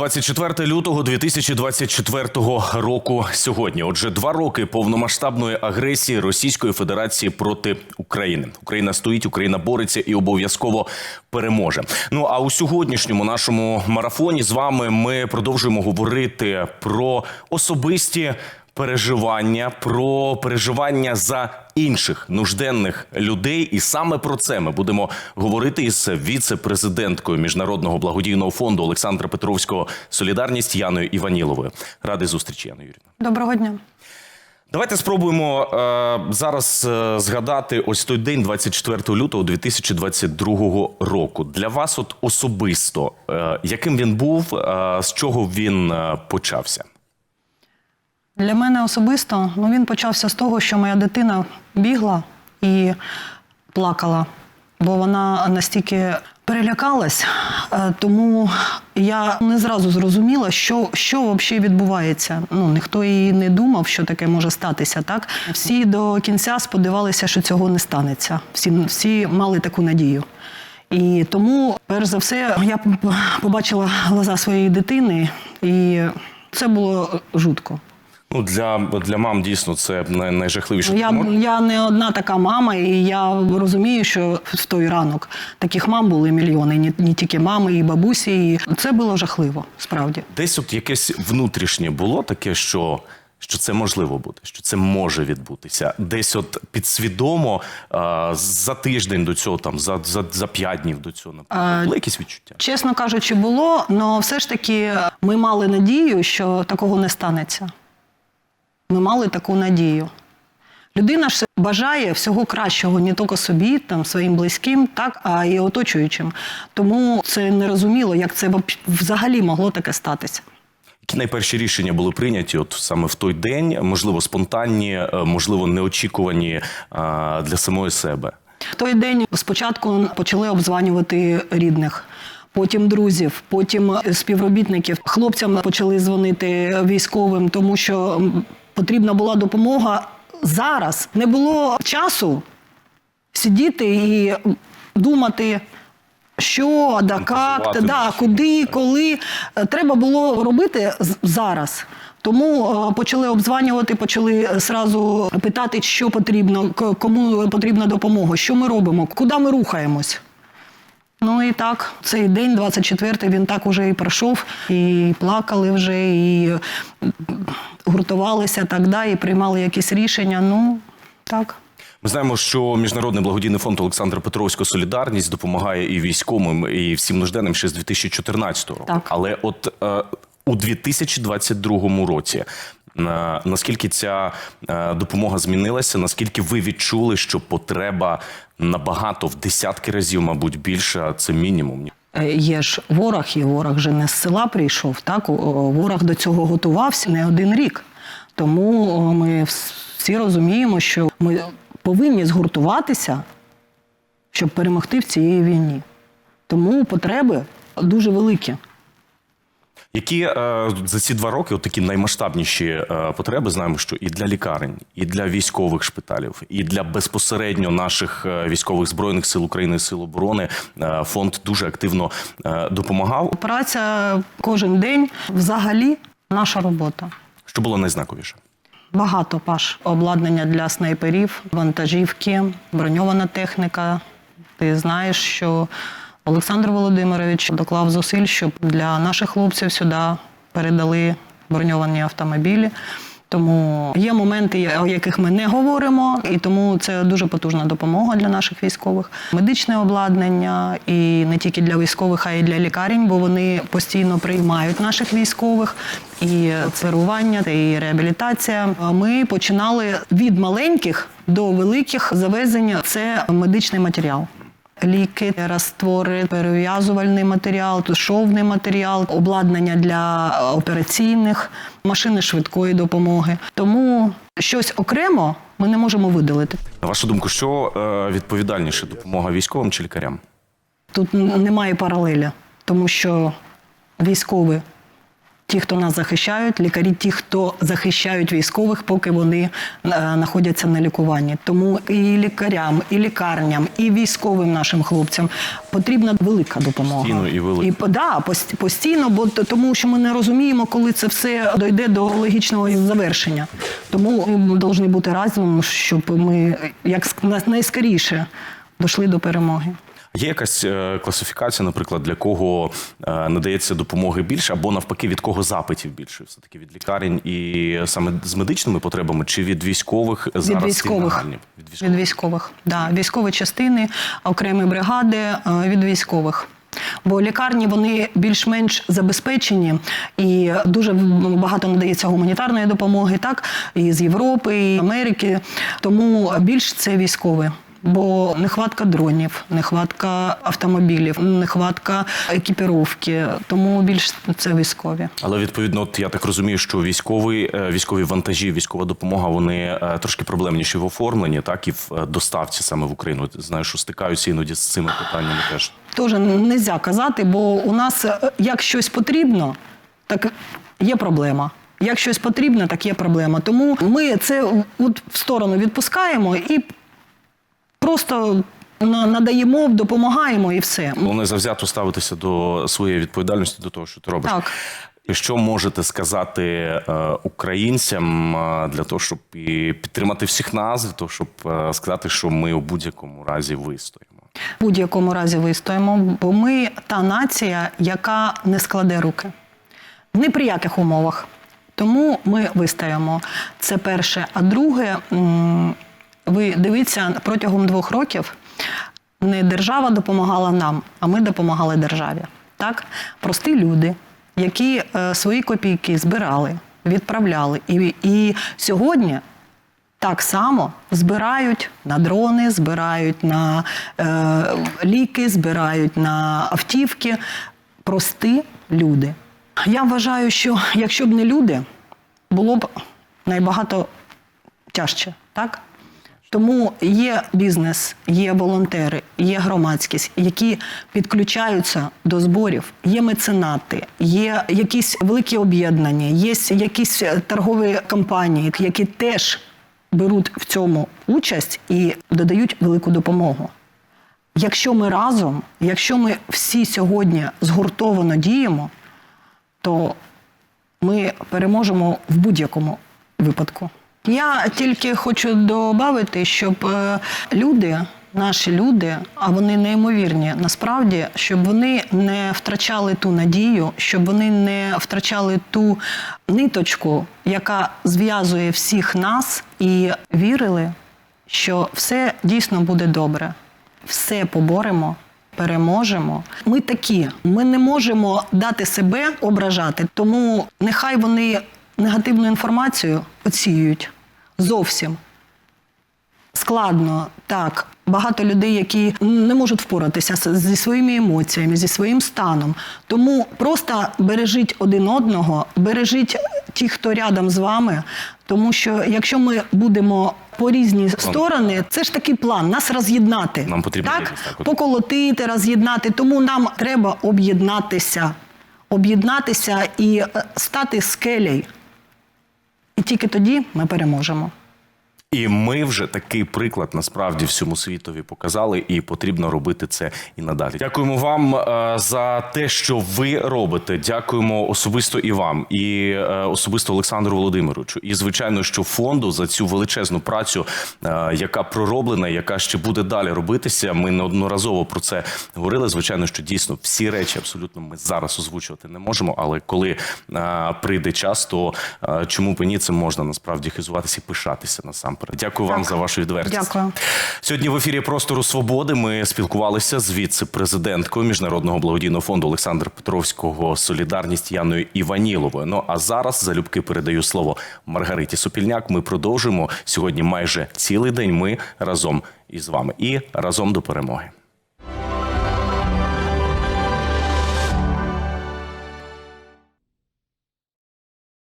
24 лютого 2024 року сьогодні. Отже, два роки повномасштабної агресії Російської Федерації проти України. Україна стоїть, Україна бореться і обов'язково переможе. Ну а у сьогоднішньому нашому марафоні з вами ми продовжуємо говорити про особисті переживання, про переживання за інших нужденних людей. І саме про це ми будемо говорити із віце-президенткою міжнародного благодійного фонду Олександра Петровського Солідарність Яною Іваніловою. Радий зустрічі, Яна Юрівна. Доброго дня. Давайте спробуємо е, зараз е, згадати ось той день, 24 лютого 2022 року. Для вас, от особисто, е, яким він був, е, з чого він е, почався? Для мене особисто ну, він почався з того, що моя дитина бігла і плакала, бо вона настільки перелякалась, е, тому я не зразу зрозуміла, що, що взагалі відбувається. Ну, ніхто і не думав, що таке може статися. Так? Всі до кінця сподівалися, що цього не станеться. Всі, всі мали таку надію. І тому, перш за все, я побачила глаза своєї дитини, і це було жутко. Ну для, для мам дійсно це най- найжахливіше. Я, я не одна така мама, і я розумію, що в той ранок таких мам були мільйони, не, не тільки мами, і бабусі. І це було жахливо, справді. Десь от якесь внутрішнє було таке, що, що це можливо бути, що це може відбутися. Десь от підсвідомо а, за тиждень до цього, там за, за, за п'ять днів до цього, наприклад, були якісь відчуття. Чесно кажучи, було, але все ж таки ми мали надію, що такого не станеться. Ми мали таку надію. Людина ж бажає всього кращого не тільки собі, там, своїм близьким, так, а й оточуючим. Тому це не розуміло, як це взагалі могло таке статися. Які найперші рішення були прийняті от саме в той день, можливо, спонтанні, е, можливо, неочікувані а, для самої себе. В той день спочатку почали обзванювати рідних, потім друзів, потім співробітників. Хлопцям почали дзвонити військовим, тому що потрібна була допомога зараз. Не було часу сидіти і думати. Що, да, як, да, куди, коли Е, треба було робити зараз. Тому е, почали обзванювати, почали сразу питати, що потрібно, кому потрібна допомога, що ми робимо, куди ми рухаємось. Ну і так, цей день, 24-й, він так уже і пройшов, і плакали вже, і гуртувалися так, да, і приймали якісь рішення. Ну, так. Ми знаємо, що міжнародний благодійний фонд Олександра Петровського Солідарність допомагає і військовим, і всім нужденним ще з 2014 року. Так. Але от е, у 2022 році. На- Наскільки ця е, допомога змінилася? Наскільки ви відчули, що потреба набагато в десятки разів, мабуть, більше, це мінімум? Е, Є ж ворог, і ворог же не з села прийшов. Так? Ворог до цього готувався не один рік. Тому ми всі розуміємо, що ми повинні згуртуватися, щоб перемогти в цій війні. Тому потреби дуже великі. Які е, за ці два роки от такі наймасштабніші е, потреби знаємо, що і для лікарень, і для військових шпиталів, і для безпосередньо наших е, військових збройних сил України сил оборони е, фонд дуже активно е, допомагав. Праця кожен день взагалі наша робота. Що було найзнаковіше? Багато паш обладнання для снайперів, вантажівки, броньована техніка. Ти знаєш, що Олександр Володимирович доклав зусиль, щоб для наших хлопців сюди передали броньовані автомобілі. Тому є моменти, о яких ми не говоримо, і тому це дуже потужна допомога для наших військових. Медичне обладнання і не тільки для військових, а й для лікарень, бо вони постійно приймають наших військових. І церування, і реабілітація. Ми починали від маленьких до великих завезень. Це медичний матеріал. Ліки, раствори, перев'язувальний матеріал, шовний матеріал, обладнання для операційних, машини швидкої допомоги. Тому щось окремо ми не можемо видалити. На вашу думку, що е, відповідальніше допомога військовим чи лікарям? Тут немає паралелі, тому що військові ті, хто нас захищають, лікарі, ті, хто захищають військових, поки вони е, знаходяться на лікуванні. Тому і лікарям, і лікарням, і військовим нашим хлопцям потрібна велика допомога. Постійно і велика. І, да, постійно, бо тому що ми не розуміємо, коли це все дойде до логічного завершення. Тому ми повинні бути разом, щоб ми як найскоріше дійшли до перемоги. Є якась е, класифікація, наприклад, для кого е, надається допомоги більше, або навпаки, від кого запитів більше? Все таки від лікарень і саме з медичними потребами, чи від військових зараз ці військових. Від Від військових. військових. Да, військові частини, окремі бригади е, від військових. Бо лікарні вони більш-менш забезпечені і дуже багато надається гуманітарної допомоги, так і з Європи, і Америки. Тому більш це військові. Бо нехватка дронів, нехватка автомобілів, нехватка екіпіровки. Тому більш це військові. Але відповідно, от я так розумію, що військові, е, військові вантажі, військова допомога, вони е, трошки проблемніші в оформленні, так і в е, доставці саме в Україну. Знаю, що стикаються іноді з цими питаннями теж. Теж не можна казати, бо у нас як щось потрібно, так є проблема. Як щось потрібно, так є проблема. Тому ми це от в сторону відпускаємо і просто надаємо, допомагаємо і все. Головне завзято ставитися до своєї відповідальності, до того, що ти робиш. Так. І що можете сказати е, українцям е, для того, щоб і підтримати всіх нас, для того, щоб е, сказати, що ми у будь-якому разі вистоїмо. В будь-якому разі вистоїмо, бо ми та нація, яка не складе руки. Ні при яких умовах. Тому ми вистоїмо. Це перше. А друге, ви дивіться, протягом двох років не держава допомагала нам, а ми допомагали державі. Так? Прості люди, які е, свої копійки збирали, відправляли. І, і сьогодні так само збирають на дрони, збирають на е, ліки, збирають на автівки. Прості люди. Я вважаю, що якщо б не люди, було б найбагато тяжче, так? Тому є бізнес, є волонтери, є громадськість, які підключаються до зборів, є меценати, є якісь великі об'єднання, є якісь е, торгові компанії, які теж беруть в цьому участь і додають велику допомогу. Якщо ми разом, якщо ми всі сьогодні згуртовано діємо, то ми переможемо в будь-якому випадку. Я тільки хочу додати, щоб е, люди, наші люди, а вони неймовірні, насправді, щоб вони не втрачали ту надію, щоб вони не втрачали ту ниточку, яка зв'язує всіх нас, і вірили, що все дійсно буде добре. Все поборемо, переможемо. Ми такі, ми не можемо дати себе ображати, тому нехай вони негативну інформацію оціюють зовсім. Складно, так. Багато людей, які не можуть впоратися зі своїми емоціями, зі своїм станом. Тому просто бережіть один одного, бережіть ті, хто рядом з вами. Тому що якщо ми будемо по різні сторони, це ж такий план нас роз'єднати. Нам потрібно так, так поколотити, роз'єднати. Тому нам треба об'єднатися, об'єднатися і е, стати скелею. І тільки тоді ми переможемо. І ми вже такий приклад насправді всьому світові показали, і потрібно робити це і надалі. Дякуємо вам е, за те, що ви робите. Дякуємо особисто і вам, і е, особисто Олександру Володимировичу. І звичайно, що фонду за цю величезну працю, е, яка пророблена, яка ще буде далі робитися. Ми неодноразово про це говорили. Звичайно, що дійсно всі речі абсолютно ми зараз озвучувати не можемо. Але коли прийде час, то чому б ні, це можна насправді хизуватися і пишатися насамперед. Дякую вам за вашу відвертість. Дякую. Сьогодні в ефірі простору свободи ми спілкувалися з віце-президенткою міжнародного благодійного фонду Олександра Петровського Солідарність Яною Іваніловою. Ну а зараз залюбки передаю слово Маргариті Супільняк. Ми продовжимо сьогодні майже цілий день. Ми разом із вами і разом до перемоги.